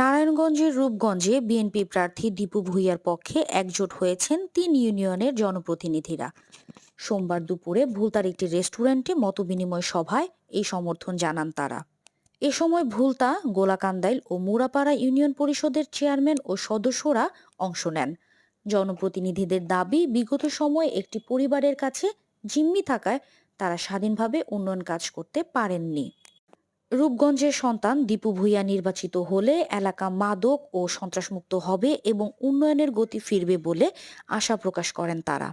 নারায়ণগঞ্জের রূপগঞ্জে বিএনপি প্রার্থী দীপু ভূঁইয়ার পক্ষে একজোট হয়েছেন তিন ইউনিয়নের জনপ্রতিনিধিরা। সোমবার দুপুরে ভুলতার একটি রেস্টুরেন্টে মতবিনিময় সভায় এই সমর্থন জানান তারা। এ সময় ভুলতা, গোলাকান্দাইল ও মুরাপাড়া ইউনিয়ন পরিষদের চেয়ারম্যান ও সদস্যরা অংশ নেন। জনপ্রতিনিধিদের দাবি, বিগত সময়ে একটি পরিবারের কাছে জিম্মি থাকায় তারা স্বাধীনভাবে উন্নয়ন কাজ করতে পারেননি। রূপগঞ্জের সন্তান দীপু ভূঁইয়া নির্বাচিত হলে এলাকা মাদক ও সন্ত্রাসমুক্ত হবে এবং উন্নয়নের গতি ফিরবে বলে আশা প্রকাশ করেন তারা।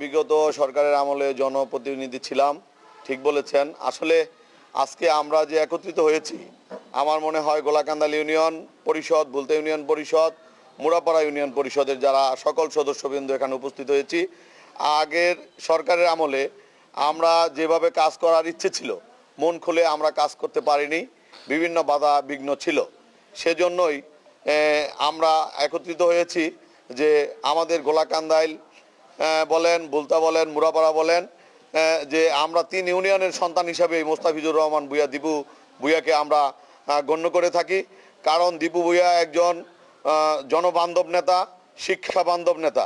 বিগত সরকারের আমলে জনপ্রতিনিধি ছিলাম, ঠিক বলেছেন। আসলে আজকে আমরা যে একত্রিত হয়েছি, আমার মনে হয় গোলাকান্দাল ইউনিয়ন পরিষদ, বুলতা ইউনিয়ন পরিষদ, মুরাপাড়া ইউনিয়ন পরিষদের যারা সকল সদস্যবৃন্দ এখানে উপস্থিত হয়েছি আগের সরকারের আমলে আমরা যেভাবে কাজ করার ইচ্ছে ছিল, মন খুলে আমরা কাজ করতে পারিনি, বিভিন্ন বাধা বিঘ্ন ছিল। সেজন্যই আমরা একত্রিত হয়েছি যে আমাদের গোলাকান্দাইল বলেন, বুলতা বলেন, মুরাপাড়া বলেন যে আমরা তিন ইউনিয়নের সন্তান হিসাবে মোস্তাফিজুর রহমান ভুইয়া দীপু ভুইয়াকে আমরা গণ্য করে থাকি। কারণ দীপু ভুইয়া একজন জনবান্ধব নেতা শিক্ষা বান্ধব নেতা।